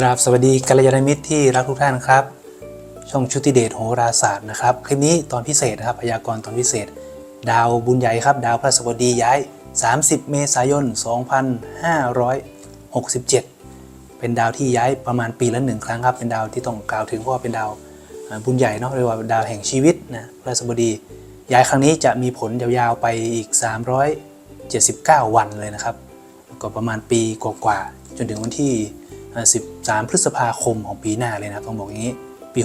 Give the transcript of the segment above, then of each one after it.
กราบสวัสดีกัลยาณมิตรที่รักทุกท่านครับ ช่องชุติเดชโหราศาสตร์นะครับ คลิปนี้ตอนพิเศษนะครับพยากรณ์ตอนพิเศษ ดาวบุญใหญ่ครับ ดาวพระศัสดีย้าย 30 เมษายน 2567 เป็นดาวที่ย้ายประมาณปีละหนึ่งครั้งครับ เป็นดาวที่ต้องกล่าวถึงเพราะว่าเป็นดาวบุญใหญ่เนาะเรียกว่าดาวแห่งชีวิตนะพระศัสดีย้ายครั้งนี้จะมีผลยาวๆไปอีก 379 วันเลยนะครับก็ประมาณปีกว่าๆจนถึงวันที่ 13 พฤษภาคมของปีหน้าเลยนะครับต้องบอกอย่างนี้ปี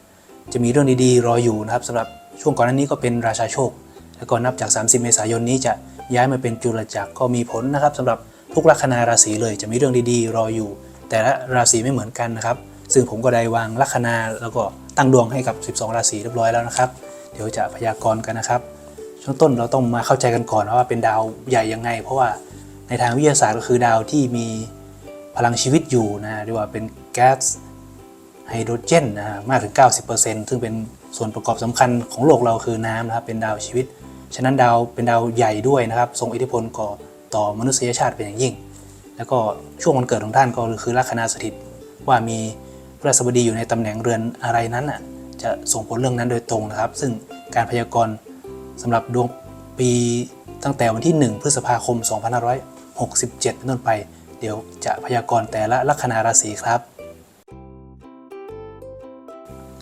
68 จะมีเรื่องดีๆ รออยู่นะครับสำหรับช่วงก่อนหน้านี้ก็เป็นราชาโชค แล้วก็นับจาก 30 เมษายนนี้จะย้ายมาเป็นจุลจักรก็มีผลนะครับสำหรับทุกลัคนาราศีเลยจะมีเรื่องดีๆ รออยู่ แต่ละราศีไม่เหมือนกันนะครับ ซึ่งผมก็ได้วางลัคนาแล้วก็ตั้งดวงให้กับ 12 ราศีเรียบร้อยแล้วนะครับ เดี๋ยวจะพยากรณ์กันนะครับช่วงต้นเราต้องมาเข้าใจกันก่อนว่าเป็นดาวใหญ่ยังไง เพราะว่าในทางวิทยาศาสตร์ก็คือดาวที่มี พลังชีวิตอยู่นะเรียกว่าเป็นแก๊สไฮโดรเจนนะมากถึง 90%ซึ่งเป็นส่วนประกอบสำคัญของโลกเราคือน้ำนะครับเป็นดาวชีวิต ฉะนั้นดาวเป็นดาวใหญ่ด้วยนะครับทรงอิทธิพลก่อต่อมนุษยชาติเป็นอย่างยิ่ง แล้วก็ช่วงวันเกิดของท่านก็คือลัคนาสถิต ว่ามีพระศัสบดีอยู่ในตำแหน่งเรือนอะไรนั้นน่ะจะส่งผลเรื่องนั้นโดยตรงนะครับ ซึ่งการพยากรณ์สำหรับดวงปีตั้งแต่วันที่ 1 พฤษภาคม 2567 เป็นต้นไป ดี๋ยวจะพยากรณ์แต่ละลัคนาราศีครับ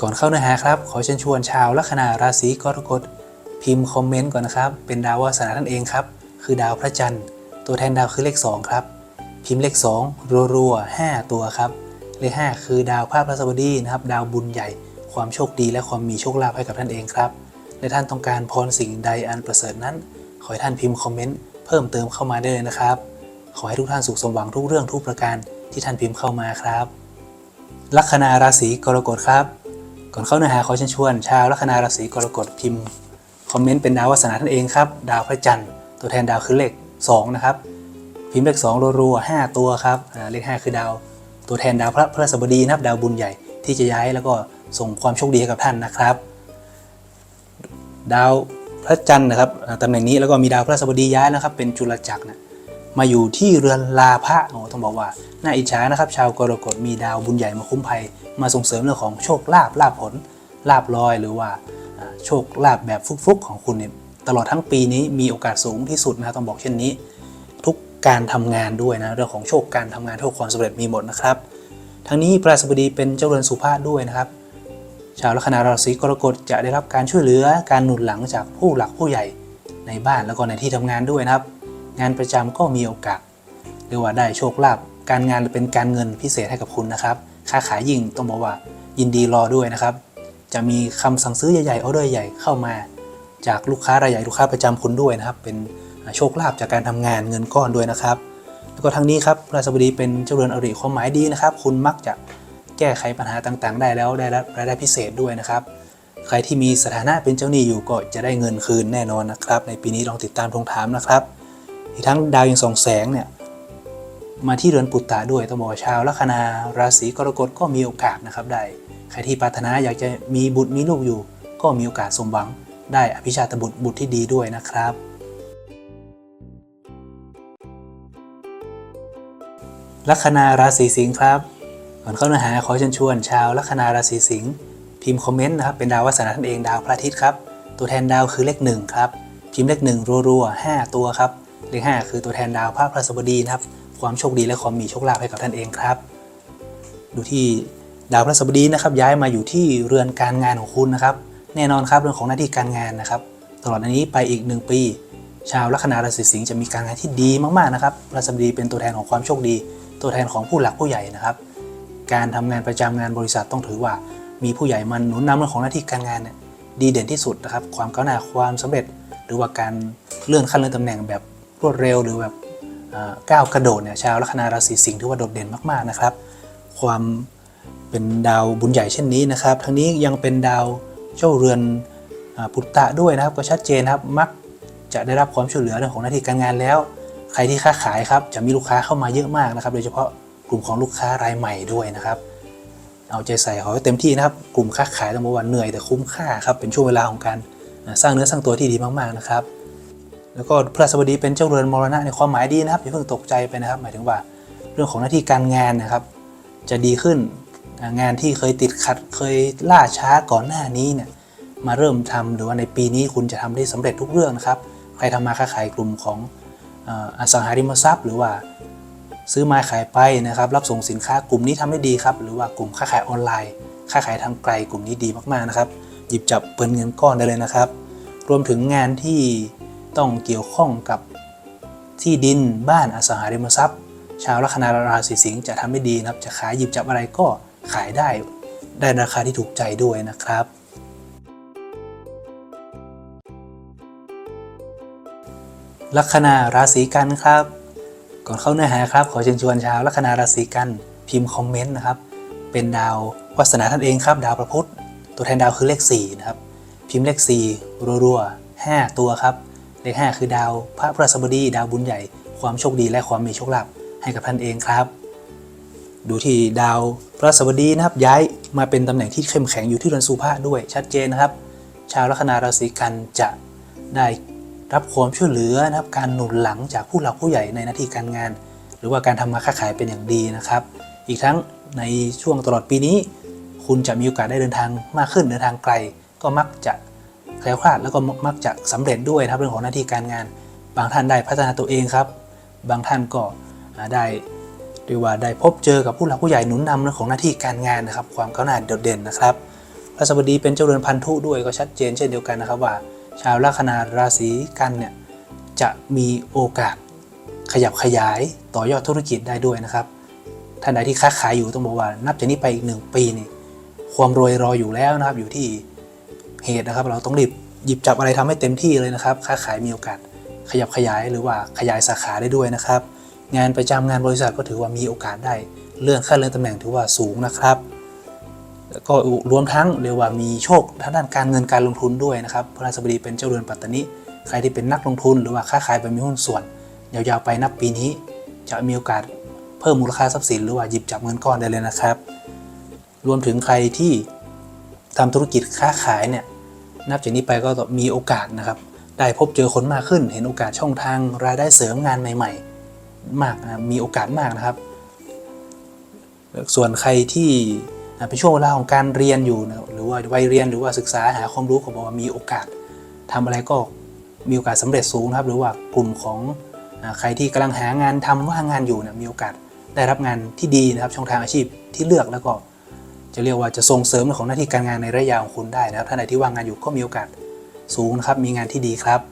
ก่อนเข้าเนื้อหาครับ ขอเชิญชวนชาวลัคนาราศีกรกฎพิมพ์คอมเมนต์ก่อนนะครับ เป็นดาววาสนานั่นเองครับ คือดาวพระจันทร์ ตัวแทนดาวคือเลข 2 ครับ พิมพ์เลข 2 รัวๆ5ตัวครับ เลข 5 คือดาวพระพฤหัสบดีนะครับ ดาวบุญใหญ่ ความโชคดีและความมีโชคลาภให้กับท่านเองครับ และท่านต้องการพรสิ่งใดอันประเสริฐนั้น ขอให้ท่านพิมพ์คอมเมนต์เพิ่มเติมเข้ามาได้เลยนะครับ ขอให้ทุกท่านสุขสมหวังทุกเรื่องทุกประการที่ท่านพิมพ์เข้ามาครับ ลัคนาราศีกรกฎครับ ก่อนเข้าเนื้อหาขอเชิญชวน ชาวลัคนาราศีกรกฎพิมพ์คอมเมนต์เป็นดาววาสนาท่านเองครับ ดาวพระจันทร์ตัวแทนดาวคือเลข2นะครับพิมพ์เลข2รัวๆ5ตัวครับเลข 5 คือดาว ตัวแทนดาวพระพฤหัสบดีนะครับดาวบุญใหญ่ที่จะย้ายแล้วก็ส่งความโชคดีให้กับท่านนะครับ ดาวพระจันทร์นะครับตำแหน่งนี้แล้วก็มีดาวพระศัสบดีย้ายนะครับเป็นจุลจักรนะ มาอยู่ที่เรือนลาภะโอ้ต้องบอกว่าน่าอิจฉานะครับ ชาวกรกฎมีดาวบุญใหญ่มาคุ้มภัย มาส่งเสริมเรื่องของโชคลาภลาภผลลาภลอยหรือว่าโชคลาภแบบฟุกๆของคุณเนี่ยตลอดทั้งปีนี้มีโอกาสสูงที่สุดนะครับต้องบอกเช่นนี้ ทุกการทำงานด้วยนะเรื่องของโชคการทำงานโชคความสำเร็จมีหมดนะครับ ทั้งนี้พระศัสบดีเป็นเจ้าเรือนสุภาพด้วยนะครับ ชาวลัคนาราศีกรกฎจะได้รับการช่วยเหลือการหนุนหลังจากผู้หลักผู้ใหญ่ในบ้านแล้วก็ในที่ทำงานด้วยนะครับ งานประจำก็มีโอกาสเรียกว่าได้โชคลาภการงานเป็นการเงินพิเศษให้กับคุณนะครับ ค้าขายยิ่งต้องบอกว่ายินดีรอด้วยนะครับ จะมีคำสั่งซื้อใหญ่ๆออเดอร์ใหญ่เข้ามา จากลูกค้ารายใหญ่ลูกค้าประจำคุณด้วยนะครับ เป็นโชคลาภจากการทำงานเงินก้อนด้วยนะครับ แล้วก็ทั้งนี้ครับระศัสบดีเป็นเจ้าเรือนอริความหมายดีนะครับ คุณมักจะแก้ไขปัญหาต่างๆ ได้แล้วได้รับรายได้พิเศษด้วยนะครับใครที่มีสถานะเป็นเจ้าหนี้อยู่ก็จะได้เงินคืนแน่นอนนะครับ ในปีนี้ลองติดตามทวงถามนะครับ อีกทั้งดาวยังส่องแสงเนี่ยมาที่เรือนปุตตะด้วยต้องบอกว่าชาวลัคนาราศีกรกฎก็มีโอกาสนะครับได้ใครที่ปรารถนาอยากจะมีบุตรมีลูกอยู่ ก็มีโอกาสสมหวัง ได้อภิชาตบุตรบุตรที่ดีด้วยนะครับ ลัคนาราศีสิงห์ครับก่อนเข้าเนื้อหาขอเชิญชวน ชาวลัคนาราศีสิงห์พิมพ์คอมเมนต์นะครับเป็นดาววาสนาท่านเองดาวพระอาทิตย์ครับตัวแทนดาวคือเลขหนึ่งครับพิมพ์เลขหนึ่งรัวๆห้าตัวครับ เลขห้าคือตัวแทนดาวพระพฤหัสบดีนะครับความโชคดีและความมีโชคลาภให้กับท่านเองครับ ดูที่ดาวพฤหัสบดีนะครับ ย้ายมาอยู่ที่เรือนการงานของคุณนะครับ แน่นอนครับเรื่องของหน้าที่การงานนะครับ ตลอดอันนี้ไปอีก 1 ปี ชาวลัคนาราศีสิงห์จะมีการงานที่ดีมากๆนะครับพฤหัสบดีเป็นตัวแทนของความโชคดี ตัวแทนของผู้หลักผู้ใหญ่นะครับ การทำงานประจำงานบริษัทต้องถือว่า มีผู้ใหญ่มันหนุนนำเรื่องของหน้าที่การงานเนี่ยดีเด่นที่สุดนะครับ ความก้าวหน้าความสำเร็จ หรือว่าการเลื่อนขั้นเลื่อนตำแหน่งแบบ รวดเร็วหรือแบบก้าวกระโดดเนี่ยชาวลัคนาราศีสิงห์ถือว่าโดดเด่นมากๆนะครับ ความเป็นดาวบุญใหญ่เช่นนี้นะครับ ทั้งนี้ยังเป็นดาวเจ้าเรือนอาปุตตะด้วยนะครับ ก็ชัดเจนครับมักจะได้รับความช่วยเหลือเรื่องของหน้าที่การงานแล้ว ใครที่ค้าขายครับจะมีลูกค้าเข้ามาเยอะมากนะครับ โดยเฉพาะกลุ่มของลูกค้ารายใหม่ด้วยนะครับ เอาใจใส่ขอให้เต็มที่นะครับ กลุ่มค้าขายต้องบอกว่าเหนื่อยแต่คุ้มค่าครับเป็นช่วงเวลาของการสร้างเนื้อสร้างตัวที่ดีมากๆนะครับ แล้วก็พระสบดีเป็นเจ้าเรือนมรณะในความหมายดีนะครับอย่าเพิ่งตกใจไปนะครับ หมายถึงว่าเรื่องของหน้าที่การงานนะครับ จะดีขึ้นงานที่เคยติดขัดเคยล่าช้าก่อนหน้านี้เนี่ยมาเริ่มทำหรือว่าในปีนี้คุณจะทำได้สำเร็จทุกเรื่องนะครับ ใครทำมาค้าขายกลุ่มของอสังหาริมทรัพย์ หรือว่าซื้อมาขายไปนะครับ รับส่งสินค้ากลุ่มนี้ทำได้ดีครับ หรือว่ากลุ่มค้าขายออนไลน์ค้าขายทางไกลกลุ่มนี้ดีมากๆนะครับ หยิบจับเปิดเงินก้อนได้เลยนะครับ รวมถึงงานที่ ต้องเกี่ยวข้องกับที่ดินบ้านอสังหาริมทรัพย์ ชาวลัคนาราศีสิงห์จะทำได้ดีนะครับ จะขายหยิบจับอะไรก็ขายได้ ได้ราคาที่ถูกใจด้วยนะครับ ลัคนาราศีกันครับ ก่อนเข้าเนื้อหาครับ ขอเชิญชวนชาวลัคนาราศีกันพิมพ์คอมเมนต์นะครับ เป็นดาววาสนาท่านเองครับ ดาวพระพุธตัวแทนดาวคือเลข4นะครับ พิมพ์เลข4รัวๆ5ตัวครับ เลข5คือดาว พระพฤหัสบดี ดาวบุญใหญ่ ความโชคดีและความมีโชคลาภให้กับท่านเองครับ ดูที่ดาวพฤหัสบดีนะครับย้ายมาเป็นตำแหน่งที่เข้มแข็งอยู่ที่เรือนสุภาด้วยชัดเจนนะครับ ชาวลัคนาราศีกันจะได้รับความช่วยเหลือนะครับการหนุนหลังจากผู้หลักผู้ใหญ่ในหน้าที่การงาน หรือว่าการทำมาค้าขายเป็นอย่างดีนะครับ อีกทั้งในช่วงตลอดปีนี้ คุณจะมีโอกาสได้เดินทางมากขึ้นเดินทางไกล ก็มักจะ แคล้วคลาดแล้วก็มักจะสำเร็จด้วยนะครับเรื่องของหน้าที่การงาน บางท่านได้พัฒนาตัวเองครับ บางท่านก็ได้เรียกว่าได้พบเจอกับผู้หลักผู้ใหญ่หนุนนำเรื่องของหน้าที่การงานนะครับ ความก้าวหน้าโดดเด่นนะครับพระสบดีเป็นเจ้าเรือนพันธุด้วยก็ชัดเจนเช่นเดียวกันนะครับว่า ชาวลัคนาราศีกันเนี่ยจะมีโอกาสขยับขยายต่อยอดธุรกิจได้ด้วยนะครับท่านใดที่ค้าขายอยู่ต้องบอกว่านับจากนี้ไปอีกหนึ่งปีนี่ความรวยรออยู่แล้วนะครับอยู่ที่ เหตุนะครับ เราต้องรีบหยิบจับอะไรทำให้เต็มที่เลยนะครับ ค้าขายมีโอกาสขยับขยายหรือว่าขยายสาขาได้ด้วยนะครับ งานประจำงานบริษัทก็ถือว่ามีโอกาสได้เลื่อนขั้นเลื่อนตำแหน่งถือว่าสูงนะครับแล้วก็รวมทั้งเรียกว่ามีโชคทางด้านการเงินการลงทุนด้วยนะครับพระราชบดีเป็นเจ้าเรือนปัตตานิใครที่เป็นนักลงทุนหรือว่าค้าขายแบบมีหุ้นส่วน ยาวๆไปนับปีนี้ จะมีโอกาสเพิ่มมูลค่าทรัพย์สินหรือว่าหยิบจับเงินก้อนได้เลยนะครับ รวมถึงใครที่ทำธุรกิจค้าขายเนี่ย นับจากนี้ไปก็มีโอกาสนะครับ ได้พบเจอคนมากขึ้น เห็นโอกาสช่องทางรายได้เสริมงานใหม่ ๆ มากนะมีโอกาสมากนะครับ ส่วนใครที่เป็นช่วงเวลาของการเรียนอยู่นะหรือว่าวัยเรียนหรือว่าศึกษาหาความรู้ก็บอกว่ามีโอกาสทำอะไรก็มีโอกาสสำเร็จสูงนะครับ หรือว่ากลุ่มของใครที่กำลังหางานทำว่างงานอยู่นี่ยมีโอกาสได้รับงานที่ดีนะครับ ช่องทางอาชีพที่เลือกแล้วก็ จะเรียกว่าจะส่งเสริมเรื่องของหน้าที่การงานในระยะยาวของคุณได้นะครับท่านใดที่ว่างงานอยู่ก็มีโอกาสสูงนะครับมีงานที่ดีครับ